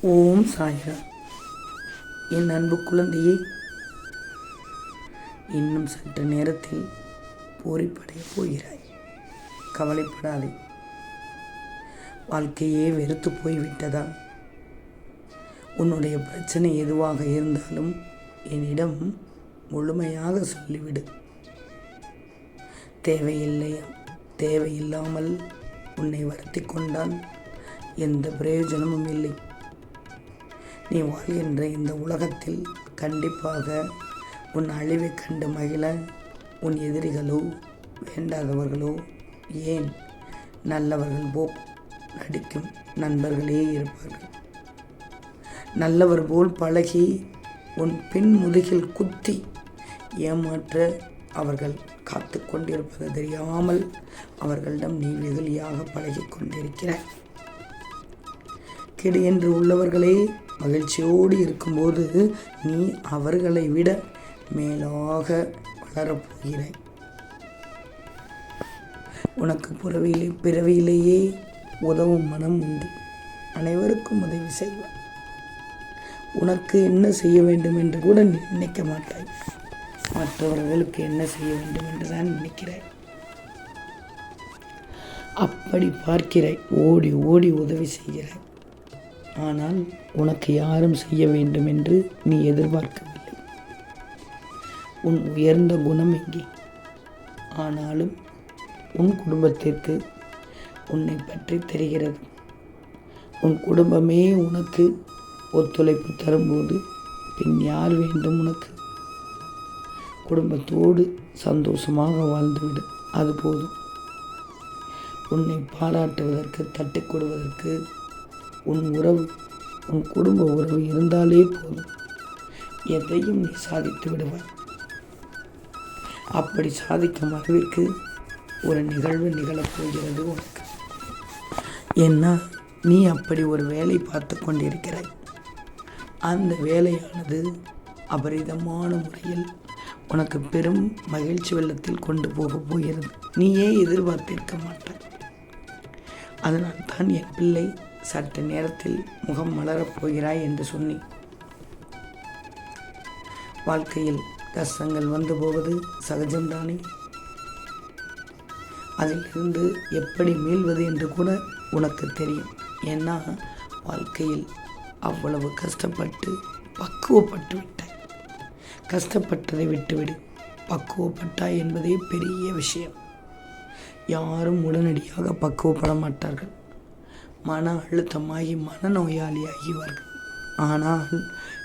ஓம் சாய்ரா என் அன்பு குழந்தையே இன்னும் சற்று நேரத்தில் போரிப்படைய போகிறாய். கவலைப்படாதே. வாழ்க்கையே வெறுத்து போய்விட்டதா? உன்னுடைய பிரச்சனை எதுவாக இருந்தாலும் என்னிடம் முழுமையாக சொல்லிவிடு. தேவையில்லை தேவையில்லாமல் உன்னை வருத்தி கொண்டால் எந்த பிரயோஜனமும் இல்லை. நீ வாழ்கின்ற இந்த உலகத்தில் கண்டிப்பாக உன் அழிவை கண்டு மகிழ உன் எதிரிகளோ வேண்டாதவர்களோ ஏன் நல்லவர்கள் போல் நடிக்கும் நண்பர்களே இருப்பார்கள். நல்லவர் போல் பழகி உன் பின் முதுகில் குத்தி ஏமாற்ற அவர்கள் காத்து கொண்டிருப்பது தெரியாமல் அவர்களிடம் நீ வெகுளியாக பழகி கொண்டிருக்கிறாய். கெடு என்று உள்ளவர்களே மகிழ்ச்சியோடு இருக்கும்போது நீ அவர்களை விட மேலாக வளரப்போகிறாய். உனக்கு புறவியிலே பிறவியிலேயே உதவும் மனம் உண்டு. அனைவருக்கும் உதவி செய்வார் உனக்கு என்ன செய்ய வேண்டும் என்று கூட நீ நினைக்க மாட்டாய். மற்றவர்களுக்கு என்ன செய்ய வேண்டும் என்று தான் நினைக்கிறாய். அப்படி பார்க்கிறாய் ஓடி ஓடி உதவி செய்கிறாய். ஆனால் உனக்கு யாரும் செய்ய வேண்டும் என்று நீ எதிர்பார்க்கவில்லை. உன் உயர்ந்த குணம் எங்கே? ஆனாலும் உன் குடும்பத்திற்கு உன்னை பற்றி தெரிகிறது. உன் குடும்பமே உனக்கு ஒத்துழைப்பு தரும்போது பின் யார் வேண்டும் உனக்கு? குடும்பத்தோடு சந்தோஷமாக வாழ்ந்துவிடு அது போதும். உன்னை பாராட்டுவதற்கு தட்டி கொடுவதற்கு உன் உறவு உன் குடும்ப உறவு இருந்தாலே போதும். எதையும் நீ சாதித்து விடுவாய். அப்படி சாதிக்கும் அளவிற்கு ஒரு நிகழ்வு நிகழப்போகிறது உனக்கு. ஏன்னா நீ அப்படி ஒரு வேலை பார்த்து கொண்டிருக்கிறாய்? அந்த வேலையானது அபரிதமான முறையில் உனக்கு பெரும் மகிழ்ச்சி வெள்ளத்தில் கொண்டு போக போகிறது. நீயே எதிர்பார்த்திருக்க மாட்டாய். அதனால் தான் என் பிள்ளை சற்று நேரத்தில் முகம் மலரப் போகிறாய் என்று சொன்னி. வாழ்க்கையில் கஷ்டங்கள் வந்து போவது சகஜம்தானே? அதிலிருந்து எப்படி மீள்வது என்று கூட உனக்கு தெரியும். ஏன்னா வாழ்க்கையில் அவ்வளவு கஷ்டப்பட்டு பக்குவப்பட்டு விட்டாய். கஷ்டப்பட்டதை விட்டுவிடு. பக்குவப்பட்டாய் என்பதே பெரிய விஷயம். யாரும் உடனடியாக பக்குவப்பட மாட்டார்கள். மன அழுத்தமாகி மனநோயாளியாகிவார்கள் ஆனால்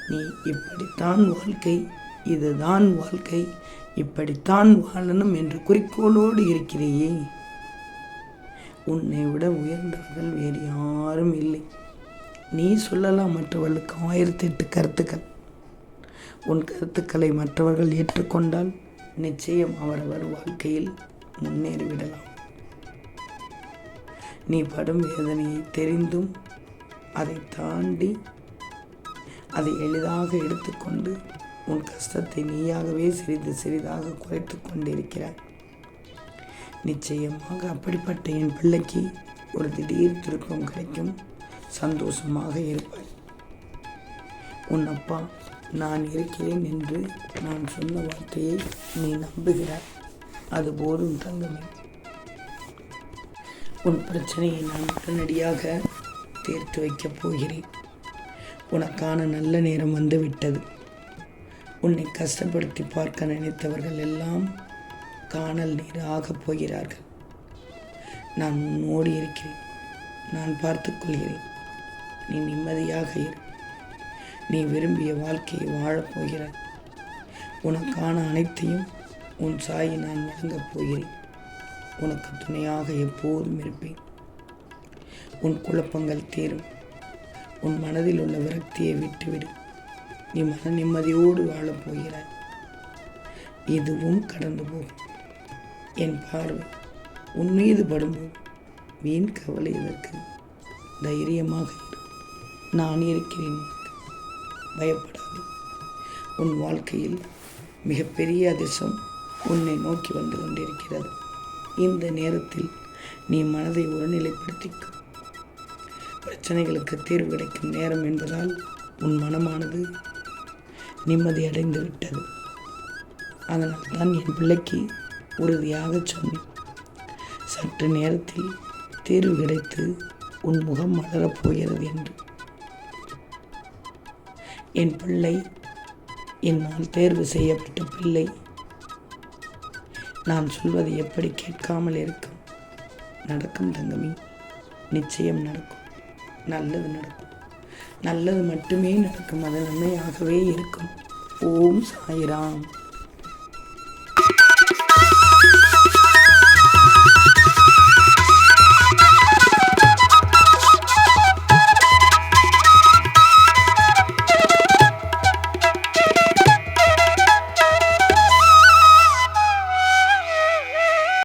நீ இப்படித்தான் வாழ்க்கை இதுதான் வாழ்க்கை இப்படித்தான் வாழணும் என்று குறிக்கோளோடு இருக்கிறேயே. உன்னை விட உயர்ந்தவர்கள் வேறு யாரும் இல்லை. நீ சொல்லலாம் மற்றவர்களுக்கு ஆயிரத்தி எட்டு கருத்துக்கள். உன் கருத்துக்களை மற்றவர்கள் ஏற்றுக்கொண்டால் நிச்சயம் அவரவர் வாழ்க்கையில் முன்னேறிவிடலாம். நீ படும் வேதனையை தெரிந்தும் அதை தாண்டி அதை எளிதாக எடுத்துக்கொண்டு உன் கஷ்டத்தை நீயாகவே சிறிது சிறிதாக குறைத்து கொண்டிருக்கிறாய். நிச்சயமாக அப்படிப்பட்ட என் பிள்ளைக்கு ஒரு திடீர் திருப்பம் கிடைக்கும். சந்தோஷமாக இருப்பாய். உன் அப்பா நான் இருக்கிறேன் என்று நான் சொன்ன வார்த்தையை நீ நம்புகிறாய். அது போதும் தங்கமே. உன் பிரச்சனையை நான் உடனடியாக தீர்த்து வைக்கப் போகிறேன். உனக்கான நல்ல நேரம் வந்து விட்டது உன்னை கஷ்டப்படுத்தி பார்க்க நினைத்தவர்கள் எல்லாம் காணல் நீர் ஆகப் போகிறார்கள். நான் உன்னோடு இருக்கிறேன். நான் பார்த்துக்கொள்கிறேன் நீ நிம்மதியாக இரு. நீ விரும்பிய வாழ்க்கையை வாழப்போகிறாய் உனக்கான அனைத்தையும் உன் சாயை நான் வழங்கப் போகிறேன். உனக்கு துணையாக எப்போதும் இருப்பேன். உன் குழப்பங்கள் தீரும். உன் மனதில் உள்ள விரக்தியை விட்டுவிடு. நீ மன நிம்மதியோடு வாழப் போகிறாய். இதுவும் கடந்து போகும். என் பார்வை உன் மீது படும்போது வீண் கவலை இதற்கு தைரியமாக இரு. நான் இருக்கிறேன். பயப்படாது. உன் வாழ்க்கையில் மிகப்பெரிய அதிர்ஷ்டம் உன்னை நோக்கி வந்து கொண்டிருக்கிறது. இந்த நேரத்தில் நீ மனதை ஒருநிலைப்படுத்தி பிரச்சனைகளுக்கு தீர்வு கிடைக்கும் நேரம் என்பதால் உன் மனமானது நிம்மதியடைந்து விட்டது. அதனால் தான் என் பிள்ளைக்கு உறுதியாக சொன்னேன். சற்று நேரத்தில் தீர்வு கிடைத்து உன் முகம் மலரப் போகிறது என்று. என் பிள்ளை என்னால் தேர்வு செய்யப்பட்ட பிள்ளை நான் சொல்வது எப்படி கேட்காமல் இருக்கும். நடக்கும் தங்கமி நிச்சயம் நடக்கும். நல்லது நடக்கும். நல்லது மட்டுமே நடக்கும். அது நன்மையாகவே இருக்கும். ஓம் சாய்ராம்.